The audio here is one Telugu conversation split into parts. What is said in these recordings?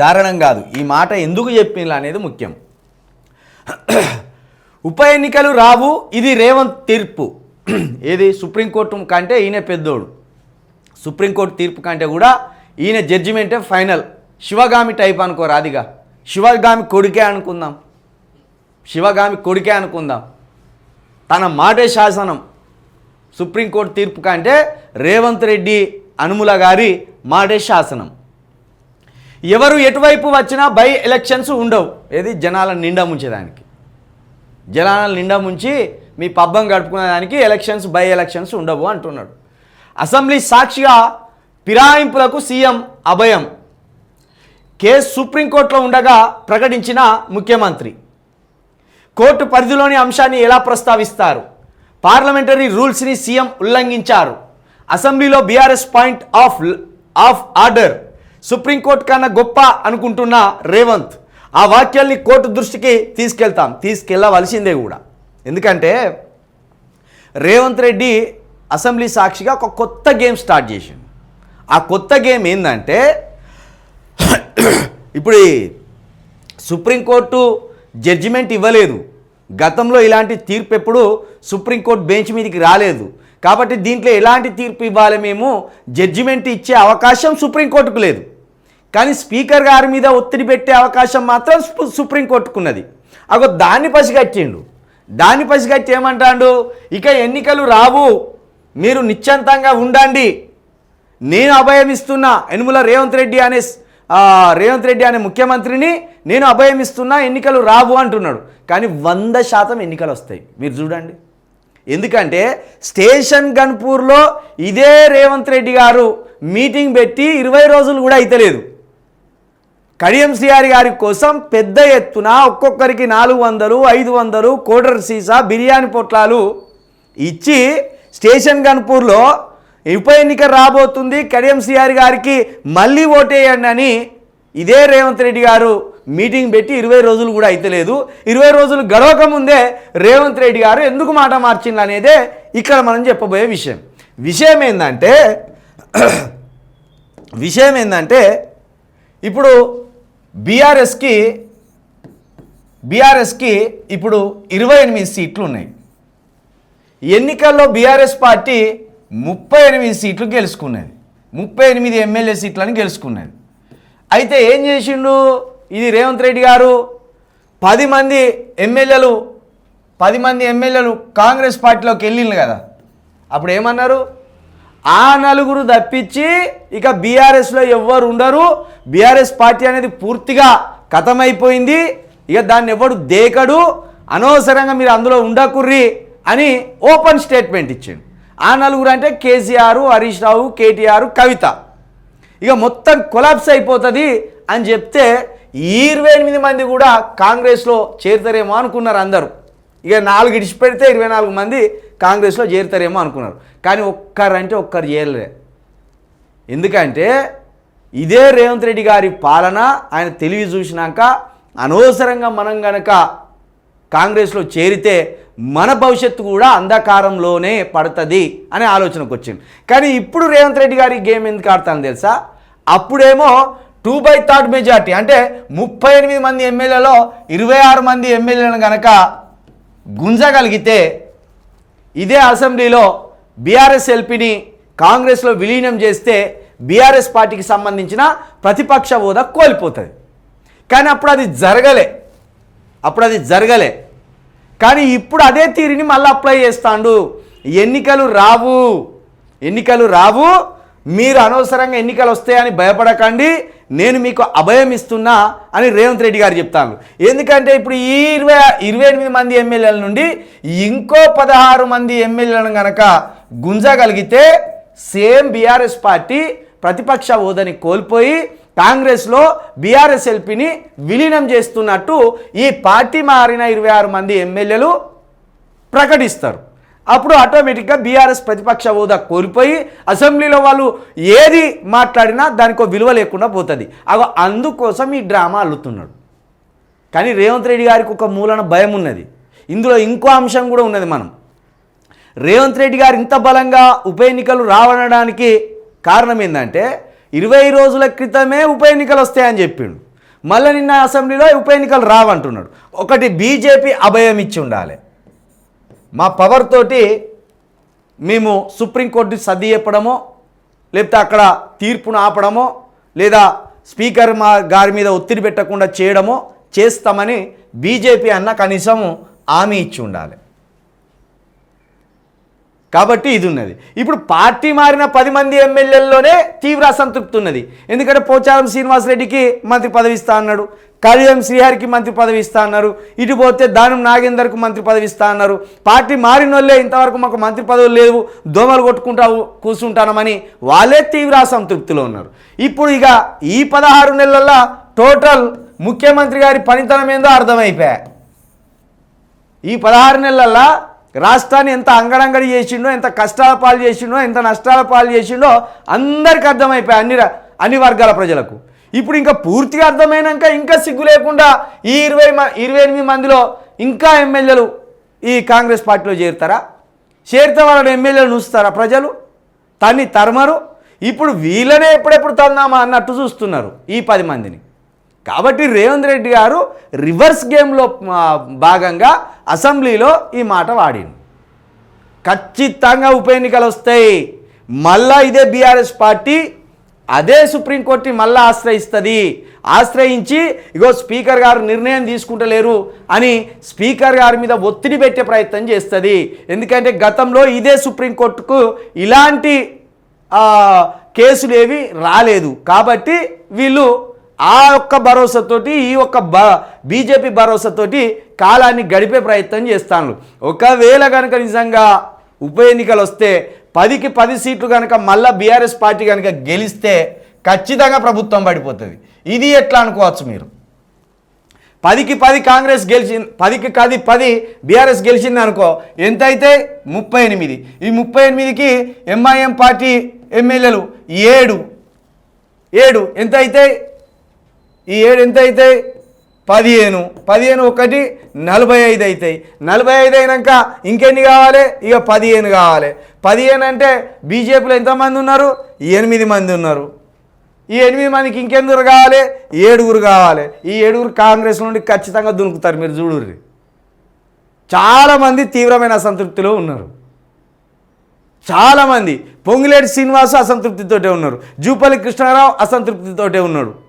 జారణం కాదు. ఈ మాట ఎందుకు చెప్పిండ్రు అనేది ముఖ్యం. ఉప ఎన్నికలు రావు ఇది రేవంత్ తీర్పు. ఏది? సుప్రీంకోర్టు కంటే ఈయన పెద్దోడు. సుప్రీంకోర్టు తీర్పు కంటే కూడా ఈయన జడ్జిమెంటే ఫైనల్. శివగామి టైప్ అనుకో రాదిగా శివగామి కొడుకే అనుకుందాం. శివగామి కొడుకే అనుకుందాం. తన మాటే శాసనం. సుప్రీంకోర్టు తీర్పు కంటే రేవంత్ రెడ్డి అనుముల గారి మాటే శాసనం. ఎవరు ఎటువైపు వచ్చినా బై ఎలక్షన్స్ ఉండవు. ఏది? జనాలను నిండా ముంచేదానికి జనాలను నిండా ముంచి మీ పబ్బం గడుపుకునేదానికి ఎలక్షన్స్ బై ఎలక్షన్స్ ఉండవు అంటున్నాడు. అసెంబ్లీ సాక్షిగా ఫిరాయింపులకు సీఎం అభయం. కేసు సుప్రీంకోర్టులో ఉండగా ప్రకటించిన ముఖ్యమంత్రి. కోర్టు పరిధిలోని అంశాన్ని ఎలా ప్రస్తావిస్తారు? పార్లమెంటరీ రూల్స్ని సీఎం ఉల్లంఘించారు. అసెంబ్లీలో BRS point of of order. Supreme court కన్నా గొప్ప అనుకుంటున్న రేవంత్ ఆ వాక్యాల్ని కోర్టు దృష్టికి తీసుకెళ్తాం. తీసుకెళ్ళవలసిందే కూడా. ఎందుకంటే రేవంత్ రెడ్డి అసెంబ్లీ సాక్షిగా ఒక కొత్త గేమ్ స్టార్ట్ చేసింది ఆ కొత్త గేమ్ ఏంటంటే ఇప్పుడు సుప్రీంకోర్టు జడ్జిమెంట్ ఇవ్వలేదు. గతంలో ఇలాంటి తీర్పు ఎప్పుడు సుప్రీంకోర్టు బెంచ్ మీదకి రాలేదు. కాబట్టి దీంట్లో ఎలాంటి తీర్పు ఇవ్వాలి మేము? జడ్జిమెంట్ ఇచ్చే అవకాశం సుప్రీంకోర్టుకు లేదు. కానీ స్పీకర్ గారి మీద ఒత్తిడి పెట్టే అవకాశం మాత్రం సుప్రీంకోర్టుకున్నది అగో దాన్ని పసిగట్టిండు. దాన్ని పసిగట్టి ఏమంటాడు? ఇక ఎన్నికలు రావు. మీరు నిశ్చంతంగా ఉండండి. నేను అభయం ఇస్తున్నా యనుమల రేవంత్ రెడ్డి అనే రేవంత్ రెడ్డి అనే ముఖ్యమంత్రిని నేను అభయం ఇస్తున్నా ఎన్నికలు రావు అంటున్నాడు. కానీ వంద శాతం ఎన్నికలు వస్తాయి మీరు చూడండి. ఎందుకంటే స్టేషన్ గన్పూర్లో ఇదే రేవంత్ రెడ్డి గారు మీటింగ్ పెట్టి ఇరవై రోజులు కూడా అయితలేదు. కడియం శ్రీహారి గారి కోసం పెద్ద ఎత్తున ఒక్కొక్కరికి నాలుగు వందలు ఐదు వందలు కోటర్ సీసా బిర్యానీ పొట్లాలు ఇచ్చి స్టేషన్ గన్పూర్లో ఉప ఎన్నిక రాబోతుంది. కడియం శ్రీహారి గారికి మళ్ళీ ఓటేయండి అని ఇదే రేవంత్ రెడ్డి గారు మీటింగ్ పెట్టి ఇరవై రోజులు కూడా అయితలేదు. ఇరవై రోజులు గడవక ముందే రేవంత్ రెడ్డి గారు ఎందుకు మాట మార్చింది అనేదే ఇక్కడ మనం చెప్పబోయే విషయం. విషయం ఏంటంటే విషయం ఏంటంటే ఇప్పుడు బీఆర్ఎస్కి బీఆర్ఎస్కి ఇప్పుడు ఇరవై ఎనిమిది సీట్లు ఉన్నాయి. ఎన్నికల్లో బీఆర్ఎస్ పార్టీ ముప్పై ఎనిమిది సీట్లు గెలుచుకున్నది. ముప్పై ఎనిమిది ఎమ్మెల్యే సీట్లను గెలుచుకున్నది. అయితే ఏం చేసిండు ఇది రేవంత్ రెడ్డి గారు? పది మంది ఎమ్మెల్యేలు పది మంది ఎమ్మెల్యేలు కాంగ్రెస్ పార్టీలోకి వెళ్ళిండు కదా. అప్పుడు ఏమన్నారు? ఆ నలుగురు తప్పించి ఇక బీఆర్ఎస్లో ఎవ్వరు ఉండరు బీఆర్ఎస్ పార్టీ అనేది పూర్తిగా కథమైపోయింది. ఇక దాన్ని ఎవడు దేకడు? అనవసరంగా మీరు అందులో ఉండకుర్రి అని ఓపెన్ స్టేట్మెంట్ ఇచ్చిండు. ఆ నలుగురు అంటే కేసీఆర్ హరీష్ రావు కేటీఆర్ కవిత. ఇక మొత్తం కొలాప్స్ అయిపోతుంది అని చెప్తే ఇరవై ఎనిమిది మంది కూడా కాంగ్రెస్లో చేరుతారేమో అనుకున్నారు అందరూ. ఇక నాలుగు ఇడిచిపెడితే ఇరవై నాలుగు మంది కాంగ్రెస్లో చేరుతారేమో అనుకున్నారు. కానీ ఒక్కరంటే ఒక్కరు చేరలే. ఎందుకంటే ఇదే రేవంత్ రెడ్డి గారి పాలన ఆయన తెలివి చూసినాక అనవసరంగా మనం గనక కాంగ్రెస్లో చేరితే మన భవిష్యత్తు కూడా అంధకారంలోనే పడుతుంది అనే ఆలోచనకు వచ్చింది. కానీ ఇప్పుడు రేవంత్ రెడ్డి గారి గేమ్ ఎందుకు ఆడతాను తెలుసా? అప్పుడేమో టూ బై థర్డ్ మెజార్టీ అంటే ముప్పై ఎనిమిది మంది ఎమ్మెల్యేలో ఇరవై ఆరు మంది ఎమ్మెల్యేలను కనుక గుంజగలిగితే ఇదే అసెంబ్లీలో బీఆర్ఎస్ ఎల్పీని కాంగ్రెస్లో విలీనం చేస్తే బీఆర్ఎస్ పార్టీకి సంబంధించిన ప్రతిపక్ష హోదా కోల్పోతుంది. కానీ అప్పుడు అది జరగలే. అప్పుడు అది జరగలే. కానీ ఇప్పుడు అదే తీరుని మళ్ళీ అప్లై చేస్తాడు. ఎన్నికలు రావు. ఎన్నికలు రావు. మీరు అనవసరంగా ఎన్నికలు వస్తాయని భయపడకండి. నేను మీకు అభయం ఇస్తున్నా అని రేవంత్ రెడ్డి గారు చెప్తాను ఎందుకంటే ఇప్పుడు ఈ ఇరవై ఇరవై ఎనిమిది మంది ఎమ్మెల్యేల నుండి ఇంకో పదహారు మంది ఎమ్మెల్యేలను గనక గుంజగలిగితే సేమ్ బీఆర్ఎస్ పార్టీ ప్రతిపక్ష హోదాని కోల్పోయి కాంగ్రెస్లో బీఆర్ఎస్ ఎల్పీని విలీనం చేస్తున్నట్టు ఈ పార్టీ మారిన ఇరవై ఆరు మంది ఎమ్మెల్యేలు ప్రకటిస్తారు. అప్పుడు ఆటోమేటిక్గా బీఆర్ఎస్ ప్రతిపక్ష హోదా కోల్పోయి అసెంబ్లీలో వాళ్ళు ఏది మాట్లాడినా దానికి విలువ లేకుండా పోతుంది. అగో అందుకోసం ఈ డ్రామా అల్లుతున్నాడు. కానీ రేవంత్ రెడ్డి గారికి ఒక మూలన భయం ఉన్నది. ఇందులో ఇంకో అంశం కూడా ఉన్నది మనం. రేవంత్ రెడ్డి గారు ఇంత బలంగా ఉప ఎన్నికలు రావడానికి కారణం ఏంటంటే ఇరవై రోజుల క్రితమే ఉప ఎన్నికలు వస్తాయని చెప్పిండు. మళ్ళీ నిన్న అసెంబ్లీలో ఉప ఎన్నికలు రావంటున్నాడు. ఒకటి బీజేపీ అభయం ఇచ్చి ఉండాలి. మా పవర్ తోటి మేము సుప్రీంకోర్టుని సర్ది చెప్పడమో లేకపోతే అక్కడ తీర్పును ఆపడమో లేదా స్పీకర్ మా గారి మీద ఒత్తిడి పెట్టకుండా చేయడమో చేస్తామని బీజేపీ అన్న కనీసం హామీ ఇచ్చి ఉండాలి. కాబట్టి ఇది ఉన్నది ఇప్పుడు పార్టీ మారిన పది మంది ఎమ్మెల్యేల్లోనే తీవ్ర అసంతృప్తి ఉన్నది. ఎందుకంటే పోచారం శ్రీనివాసరెడ్డికి మంత్రి పదవి ఇస్తా అన్నాడు. కలియం శ్రీహరికి మంత్రి పదవి ఇస్తా అన్నారు. ఇటు పోతే దానం నాగేందర్కు మంత్రి పదవి ఇస్తా అన్నారు. పార్టీ మారిన వాళ్ళే ఇంతవరకు మాకు మంత్రి పదవులు లేవు. దోమలు కొట్టుకుంటా కూర్చుంటానమని వాళ్ళే తీవ్ర అసంతృప్తిలో ఉన్నారు. ఇప్పుడు ఇక ఈ పదహారు నెలల్లో టోటల్ ముఖ్యమంత్రి గారి పనితనం ఏందో అర్థమైపోయా. ఈ పదహారు నెలల్లో రాష్ట్రాన్ని ఎంత అంగడంగడి చేసిండో ఎంత కష్టాల పాలు చేసిండో ఎంత నష్టాల పాలు చేసిండో అందరికీ అర్థమైపోయాయి అన్ని అన్ని వర్గాల ప్రజలకు. ఇప్పుడు ఇంకా పూర్తిగా అర్థమైనాక ఇంకా సిగ్గు లేకుండా ఈ ఇరవై మ ఇరవై ఎనిమిది మందిలో ఇంకా ఎమ్మెల్యేలు ఈ కాంగ్రెస్ పార్టీలో చేరుతారా? చేరితే వాళ్ళని ఎమ్మెల్యేలు చూస్తారా ప్రజలు? తన్ని తరమరు? ఇప్పుడు వీళ్ళనే ఎప్పుడెప్పుడు తందామా అన్నట్టు చూస్తున్నారు ఈ పది మందిని. కాబట్టి రేవంత్ రెడ్డి గారు రివర్స్ గేమ్లో భాగంగా అసెంబ్లీలో ఈ మాట వాడింది ఖచ్చితంగా ఉప ఎన్నికలు వస్తాయి. మళ్ళా ఇదే బీఆర్ఎస్ పార్టీ అదే సుప్రీంకోర్టుని మళ్ళా ఆశ్రయిస్తుంది. ఆశ్రయించి ఇగో స్పీకర్ గారు నిర్ణయం తీసుకుంటలేరు అని స్పీకర్ గారి మీద ఒత్తిడి పెట్టే ప్రయత్నం చేస్తుంది. ఎందుకంటే గతంలో ఇదే సుప్రీంకోర్టుకు ఇలాంటి కేసులు ఏవి రాలేదు. కాబట్టి వీళ్ళు ఆ ఒక్క భరోసాతోటి ఈ ఒక్క బ బీజేపీ భరోసాతోటి కాలాన్ని గడిపే ప్రయత్నం చేస్తాను ఒకవేళ కనుక నిజంగా ఉప ఎన్నికలు వస్తే పదికి పది సీట్లు కనుక మళ్ళీ బీఆర్ఎస్ పార్టీ కనుక గెలిస్తే ఖచ్చితంగా ప్రభుత్వం పడిపోతుంది. ఇది ఎట్లా అనుకోవచ్చు మీరు? పదికి పది కాంగ్రెస్ గెలిచి పదికి పది పది బీఆర్ఎస్ గెలిచింది అనుకో ఎంత అయితే ముప్పై ఎనిమిది. ఈ ముప్పై ఎనిమిదికి ఎంఐఎం పార్టీ ఎమ్మెల్యేలు ఏడు. ఏడు. ఎంత అయితే ఈ ఏడు ఎంత అవుతాయి పదిహేను. పదిహేను ఒకటి నలభై ఐదు అవుతాయి నలభై ఐదు అయినాక ఇంకెన్ని కావాలి? ఇక పదిహేను కావాలి. పదిహేను అంటే బీజేపీలో ఎంతమంది ఉన్నారు? ఎనిమిది మంది ఉన్నారు. ఈ ఎనిమిది మందికి ఇంకెందుకు కావాలి? ఏడుగురు కావాలి. ఈ ఏడుగురు కాంగ్రెస్ నుండి ఖచ్చితంగా దునుకుతారు మీరు చూడుర్రి. చాలామంది తీవ్రమైన అసంతృప్తిలో ఉన్నారు. చాలామంది పొంగిలేటి శ్రీనివాసు అసంతృప్తితోటే ఉన్నారు. జూపల్లి కృష్ణారావు అసంతృప్తితోటే ఉన్నాడు.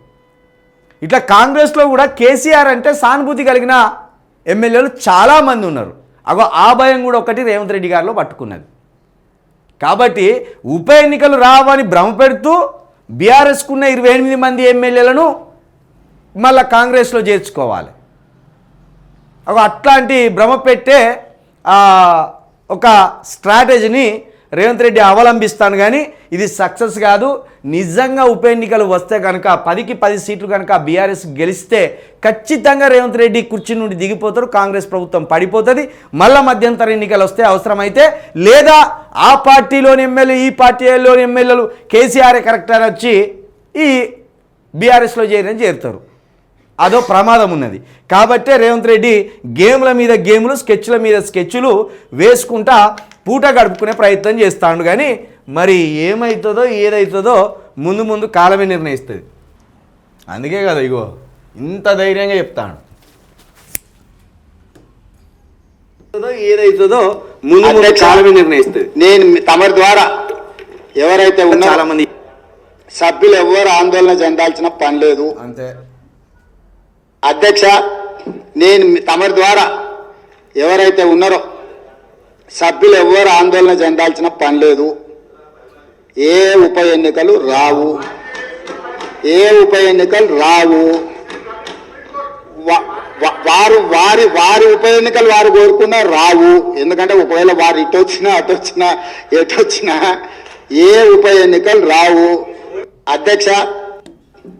ఇట్లా కాంగ్రెస్లో కూడా కేసీఆర్ అంటే సానుభూతి కలిగిన ఎమ్మెల్యేలు చాలామంది ఉన్నారు. అగో ఆ భయం కూడా ఒకటి రేవంత్ రెడ్డి గారిలో పట్టుకున్నది. కాబట్టి ఉప ఎన్నికలు రావని భ్రమ పెడుతూ బీఆర్ఎస్కున్న ఇరవై ఎనిమిది మంది ఎమ్మెల్యేలను మళ్ళా కాంగ్రెస్లో చేర్చుకోవాలి. అగో అట్లాంటి భ్రమ పెట్టే ఒక స్ట్రాటజీని రేవంత్ రెడ్డి అవలంబిస్తాను కానీ ఇది సక్సెస్ కాదు. నిజంగా ఉప ఎన్నికలు వస్తే కనుక పదికి పది సీట్లు కనుక బీఆర్ఎస్ గెలిస్తే ఖచ్చితంగా రేవంత్ రెడ్డి కుర్చీ నుండి దిగిపోతారు కాంగ్రెస్ ప్రభుత్వం పడిపోతుంది. మళ్ళా మధ్యంతర ఎన్నికలు వస్తే అవసరమైతే లేదా ఆ పార్టీలోని ఎమ్మెల్యే ఈ పార్టీలోని ఎమ్మెల్యేలు కేసీఆర్ కరెక్ట్ అని వచ్చి ఈ బీఆర్ఎస్లో చేరని చేరుతారు. అదో ప్రమాదం ఉన్నది. కాబట్టే రేవంత్ రెడ్డి గేమ్ల మీద గేములు స్కెచ్ల మీద స్కెచ్లు వేసుకుంటా పూట గడుపుకునే ప్రయత్నం చేస్తాడు కానీ మరి ఏమవుతుందో ఏదవుతుందో ముందు ముందు కాలమే నిర్ణయిస్తుంది. అందుకే కదా ఇగో ఇంత ధైర్యంగా చెప్తాను ఏదవుతుందో ముందు ముందు కాలమే నిర్ణయిస్తుంది. నేను తమరి ద్వారా ఎవరైతే చాలా ఉన్నారో మంది సభ్యులు ఎవరు ఆందోళన చెందాల్సిన పని లేదు. అంతే. అధ్యక్ష నేను తమరి ద్వారా ఎవరైతే ఉన్నారో సభ్యులు ఎవరు ఆందోళన చెందాల్సిన పని లేదు. ఏ ఉప ఎన్నికలు రావు. ఏ ఉప ఎన్నికలు రావు. వారు వారి వారి ఉప ఎన్నికలు వారు కోరుకున్నా రావు. ఎందుకంటే ఒకవేళ వారు ఇటు వచ్చినా అటు వచ్చినా ఎటు వచ్చినా ఏ ఉప ఎన్నికలు రావు. అధ్యక్ష.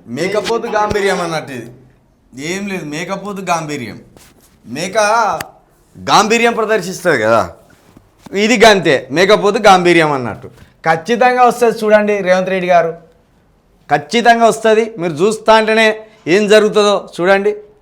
మేకపోతు గాంభీర్యం అన్నట్టు ఇది. ఏం లేదు మేకపోతు గాంభీర్యం. మేక గాంభీర్యం ప్రదర్శిస్తుంది కదా. ఇది గంతే మేకపోతే గాంభీర్యం అన్నట్టు. ఖచ్చితంగా వస్తుంది చూడండి రేవంత్ రెడ్డి గారు. ఖచ్చితంగా వస్తుంది. మీరు చూస్తా అంటేనే ఏం జరుగుతుందో చూడండి.